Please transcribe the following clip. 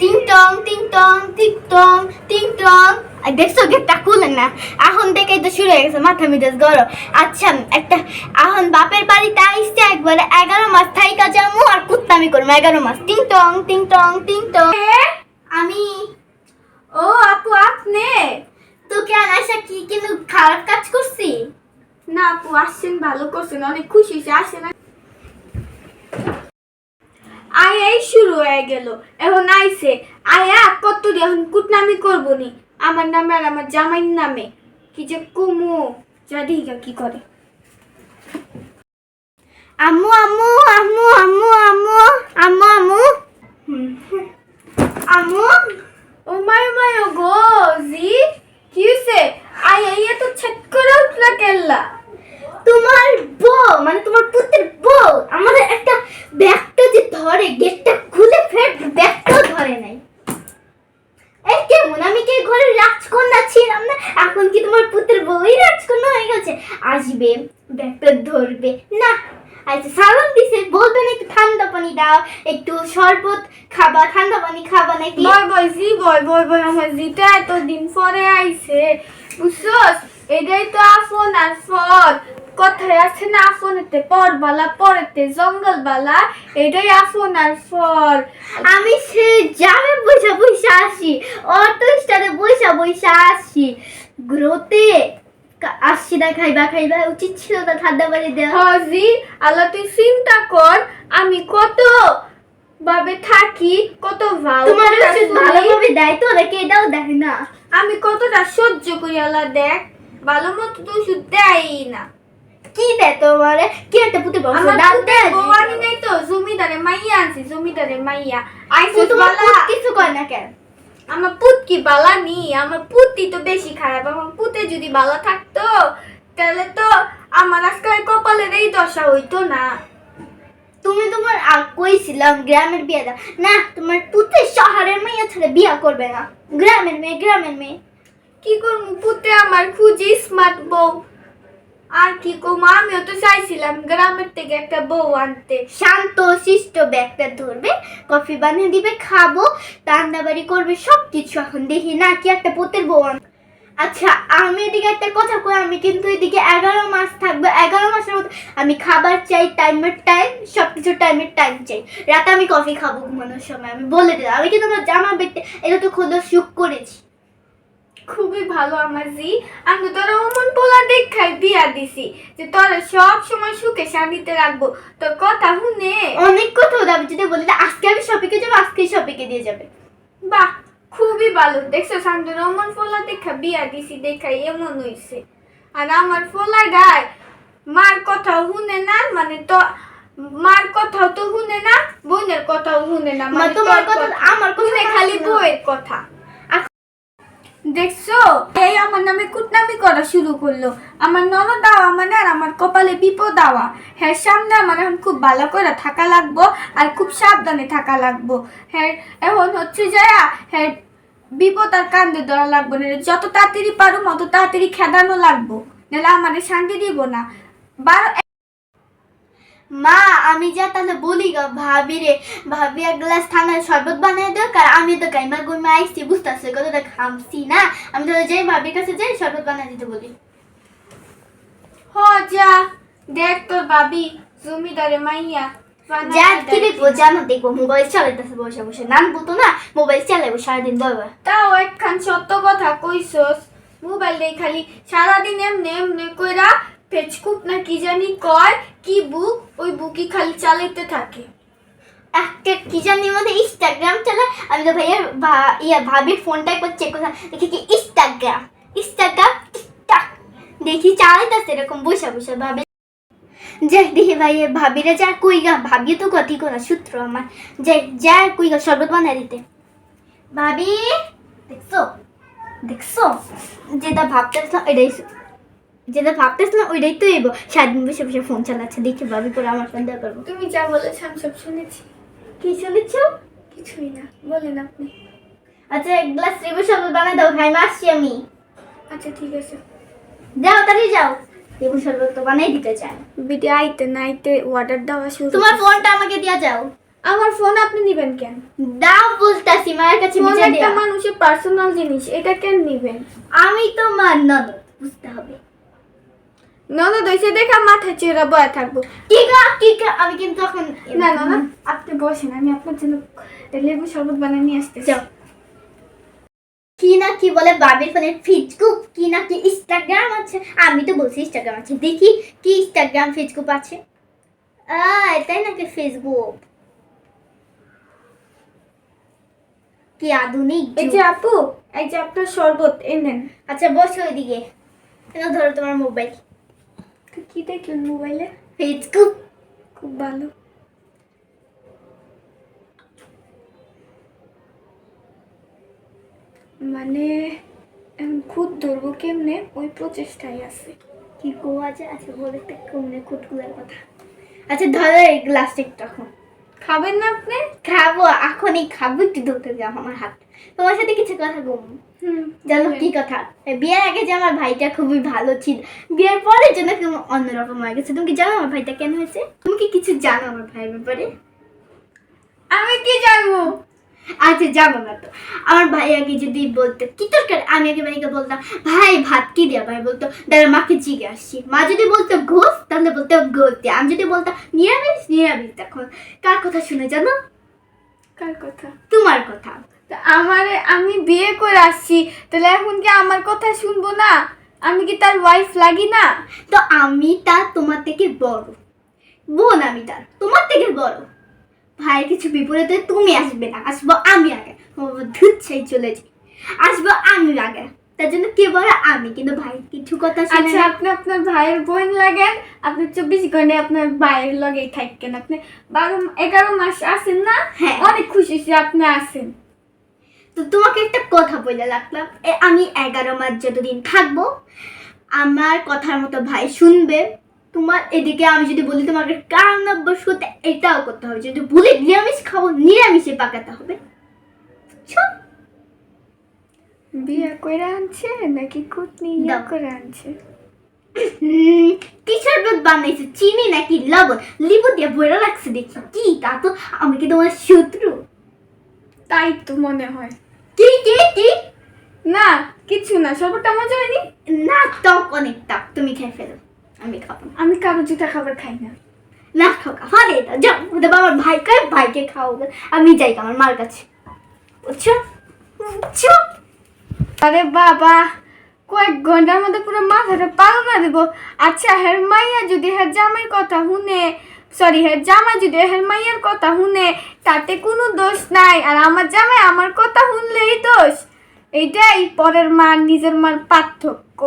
টিং টং টিং টং টিং টং টিং টং আর দেখছ গেটটা খুলেন না। এখন থেকেই তো শুরু হয়ে গেছে মাথা মিজাজ গরম। আচ্ছা একটা এখন বাপের বাড়িতে আইসতে একবারে এগারো মাস থাইকা যামু আর কুত্তামি করব এগারো মাস। টিং টং টিং টং টিং টং আমি। ও আপু আপনি? তো কেন আসা কি কিন্তু খারাপ কাজ করছি? না আপু আসছেন ভালো করছেন অনেক খুশি আসেন। আয়া এই শুরু হয়ে গেল। এখন আইছে আয়া কত এখন কুটনামি করব নি? আমার নামে আর আমার জামাইর নামে। কি যে কুমু দিঘা কি করে। আম্মু আম্মু আম্মু আম্মু আম্মু আম্মু আম্মু। আম্মু? ও মাই মাই ও গো জি কি হয়েছে আয়া ইয়া তো ছট করে উঠলা কেল্লা? তোমার বউ মানে তোমার পুত্রের বউ আমাদের একটা ব্যাগটা যে ধরে, গেটটা খুলে ফের ব্যাগটাও ধরে নাই। এই কেমন? আমি কি ঘরে রাজকন্যা ছিলাম না? এখন কি তোমার পুত্রের বউই রাজকন্যা হয়ে গেছে? আসবে, ব্যাগটা ধরবে। না আচ্ছা সালাম দিছে বলবেন একটু ঠান্ডা পানি দাও, একটু শরবত খাবা, ঠান্ডা পানি খাবা নাকি? বয় বয়, জি বয় বয় বয়, আমার জিটা এত দিন পরে আইছে, বুঝছস? এটাই তো আফন আর ফল কথায় আছে না আফনেতে পরবালা পরেতে জঙ্গলবালা এটাই আফন আর ফল আমি সে জামে বৈশা বৈশা আসি অটো স্টারে বৈশা বৈশা আসি। গ্রোতে আসছি না খাইবা খাইবা উচিত ছিল না ঠান্ডা পানি দেওয়া। হজি আল্লাহ তুই চিন্তা কর আমি কত ভাবে থাকি কত তোমার ভালোভাবে দেয় তো নাকি এটাও দেয় না? আমি কতটা সহ্য করি আল্লাহ দেখ ভালো মতো তো ওষুধ দেয়ই না। কি দেয় তোমার? কি একটা পুতে পুতে দেয় নাই তো জমিদারে মাইয়া জমিদারে মাইয়া। আইসো তোমার কিছু কয় না কেন? আমার পুত কি বালা নি? আমার পুতি তো বেশি খারাপ। আমার পুতে যদি বালা থাকতো তাহলে তো আমার আজকে কপালের এই দশা হইতো না। তুমি তোমার কইছিলাম গ্রামের বিয়ে দাও। না তোমার পুতে শহরের মেয়ে ছেলে বিয়ে করবে না। গ্রামের মেয়ে গ্রামের মেয়ে। কি করব? পুতে আমার খুঁজি স্মার্ট বউ। আর কি করব আমিও তো চাইছিলাম গ্রামের থেকে একটা বউ আনতে। শান্ত, শিষ্ট ব্যাগটা ধরবে, কফি বানিয়ে দিবে, খাব, রান্নাবাড়ি করবে সব কিছু এখন দেখি না কি একটা পুতের বউ আন- আচ্ছা আমি এদিকে একটা কথা কই, আমি কিন্তু এদিকে এগারো মাস থাকব, এগারো মাসের মতো আমি খাবার চাই টাইমের টাইম সব কিছু টাইমের টাইম চাই। রাতে আমি কফি খাব ঘুমানোর সময়, আমি বলে দিলাম। আমি কিন্তু আমার জামা বেটে এটা তো খোদা সুখ করেছি। খুবই ভালো আমার জি। আমি তো তোর অমন পোলা দেখাই বিয়া দিছি যে তোর সব সময় সুখে শান্তিতে রাখব। তোর কথা শুনে। অনেক কথা আমি যদি বলি আজকে আমি শপিংয়ে যাব আজকে শপিংয়ে দিয়ে যাবে। বাহ খুবই ভালো। দেখছ শান্তর অমন পোলা দেখা বিয়া দিছি দেখাই এমন হইছে। আর আমার পোলা গায় মার কথা শুনে না মানে তো মার কথাও তো শুনে না বোনের কথাও শুনে না মানে তোমার কথা আমার কথা খালি শুনে। বউয়ের কথা। দেখছ? এই আমার নামে কুটনামি করা শুরু করল। আমার ননদ দাওয়া মানে আর আমার কপালে বিপদ দেওয়া হ্যাঁ সামনে আমার এখন খুব ভালো করে থাকা লাগবো আর খুব সাবধানে থাকা লাগবো। হ্যাঁ এখন হচ্ছে যায়া হ্যাঁ বিপদ আর কান্দে ধরা লাগবো। না যত তাড়াতাড়ি পারো, অত তাড়াতাড়ি খেদানো লাগবো। নাহলে আমাদের শান্তি দিব না। বারো মা আমি যা তাহলে বলি গা ভাবি রে ভাবি এক গ্লাস ঠান্ডা শরবত বানিয়ে দেখ আর আমি তো গাইমা গুইমা আইসি বুঝতেছি কতটা খামছি না। আমি তাহলে যাই ভাবির কাছে যাই শরবত বানিয়ে দিতে বলি। হ যা দেখ তোর বাবি জমিদারে মাইয়া যা কি। দেখব জানো দেখব মোবাইল চালাইতেছে বসে বসে। নান বলতো না মোবাইল চালাইবো সারাদিন তাও একখান সত্য কথা মোবাইল খালি সারাদিন এমনি এমনি কইরা ফেচকুপ না কি জানি কয়, কি বুক, ওই বুকই খালি চালাইতে থাকে। একটা কি জানি মধ্যে ইনস্টাগ্রাম চালা আমি তো ভাইয়ের ইয়া ভাবির ফোনটা একবার চেক করলাম দেখি কি ইনস্টাগ্রাম ইনস্টাগ্রাম টিকটক দেখি চালাইতেছে এরকম, বসে বসে ভাবে। যাই দেখি ভাই ভাবিরে যা কই গা ভাবি তো গতি করা সূত্র আমার। যাই, যা কই গা, শরবত বানাই দিতে। ভাবি, দেখছ? দেখছ? যেটা ভাবতেছিলাম, এটাই যেটা ভাবতেছিলাম ওইটাই তো এবো সারাদিন বসে বসে ফোন চালাচ্ছে দেখি ভাবি করে আমার ফোন দেওয়া করব। তুমি যা বলেছ আমি সব শুনেছি। কি শুনেছ? কিছুই না বলেন আপনি। আচ্ছা এক গ্লাস লেবু শরবত বানাই দাও ভাই আসছি আমি। আচ্ছা ঠিক আছে। যাও তাড়াতাড়ি যাও। লেবু শরবত তো বানাই দিতে চাই বিটি আইতে না আইতে অর্ডার দেওয়া শুরু তোমার ফোনটা আমাকে দিয়া যাও। আমার ফোন আপনি নিবেন কেন? দাও বলতাছি মায়ের কাছে ফোন একটা মানুষের পার্সোনাল জিনিস এটা কেন নিবেন? আমি তো মার ননদ বুঝতে হবে। ননদ হইছে দেখা মাথা চেরা বয়া থাকব। আছে আমি কিন্তু এখন না না না আপনি বসেন আমি আপনার জন্য লেবু শরবত বানিয়ে নিয়ে আসতেছি। যাও। কি না কি বলে বাবির ফোনে ফেসবুক কি না কি ইনস্টাগ্রাম আছে? আমি তো বলছি ইনস্টাগ্রাম আছে। দেখি কি ইনস্টাগ্রাম ফেসবুক আছে? আহ, এটাই নাকি ফেসবুক? কি আধুনিক এই। যে আপু এই যে আপনার শরবত এই নেন। আচ্ছা বসো ওইদিকে। কেন ধরো তোমার মোবাইল। কি দেখলেন মোবাইলে? ফেসবুক। খুব ভালো। মানে এখন খুদ ধরবো কেমনে? ওই প্রচেষ্টায় আছে। কি গো আছে? আচ্ছা বলে কমনে কুটকুলার কথা। আচ্ছা ধরো এই গ্লাসটা একটু এখন। খাবেন না আপনি? খাব এখনই খাব একটু ধরতে যাব আমার হাত। তোমার সাথে কিছু কথা বলব জানো কি কথা? বিয়ের আগে যে আমার ভাইটা খুবই ভালো ছিল বিয়ের পরে জন্য কেমন অন্যরকম হয়ে গেছে। তুমি কি জানো আমার ভাইটা কেন হয়েছে? তুমি কি কিছু জানো আমার ভাইয়ের ব্যাপারে? আমি কি জানব? আচ্ছা জানো না তো। আমার ভাই আগে যদি বলতো কি দরকার? আমি আগে ভাইকে বলতাম ভাই ভাত কি দেয়া? ভাই বলতো দাঁড়া মাকে জিগে আসছি। মা যদি বলতো ঘোষ? তাহলে বলতো ঘোষ। দিয়ে আমি যদি বলতাম নিরামিষ? নিরামিষ তখন। কার কথা শুনে জানো? কার কথা? তোমার কথা। আমারে আমি বিয়ে করে আসছি তাহলে এখন কি আমার কথা শুনব না? আমি কি তার ওয়াইফ লাগি না? তো আমি তার তোমার থেকে বড়। বোন আমি তার তোমার থেকে বড়। ভাইয়ের কিছু বিপরীতে তুমি আসবে না আসব আমি আগে। ধুচ্ছাই চলে যাই। আসব আমি আগে। তার জন্য কে বলে আমি কিন্তু ভাই কিছু কথা শুনে আচ্ছা আপনি আপনার ভাইয়ের বোন লাগেন আপনি চব্বিশ ঘণ্টা আপনার ভাইয়ের লগেই থাকেন আপনি। বারো এগারো মাস আসেন না? হ্যাঁ। অনেক খুশি আপনি আছেন। তো তোমাকে একটা কথা বলে রাখলাম। এ, আমি এগারো মাস যতদিন থাকব আমার কথার মতো ভাই শুনবে। তোমার এদিকে আমি যদি বলি তোমাকে কারণাব্য করতে এটাও করতে হবে। যদি বলি নিরামিষ খাব নিরামিষে পাকাতে হবে? বিয়ে করে আনছে নাকি কুটনি ইয়ে করে আনছে? হুম, কি শরবত বানাইছে? চিনি নাকি লবণ? লিবু দিয়ে বইরা লাগছে দেখি। কি তা তো? আমি কি তোমার শত্রু? তাই তো মনে হয়। কি কি কি? না কিছু না সবটা মজা হয়নি? না টক অনেক টক তুমি খেয়ে ফেলো আমি খাব আমি কারও জুতা খাবার খাই না। না খাও খা ফালে দাও যাও দেবো আমার ভাইকে ভাইকে খাওয়াবো আমি যাই আমার মার কাছে। বুঝছ? বুঝছ? আরে বাবা কয়েক ঘণ্টার মধ্যে পুরো মাথাটা পাগল করে দেবো। আচ্ছা হের মাইয়া যদি হের জামাইয়ের কথা শুনে সরি হ্যাঁ জামাই যদি হ্যাঁ মাইয়ের কথা শুনে, তাতে কোনো দোষ নাই। আর আমার জামাই আমার কথা শুনলেই দোষ। এইটাই পরের মার, নিজের মার পার্থক্য।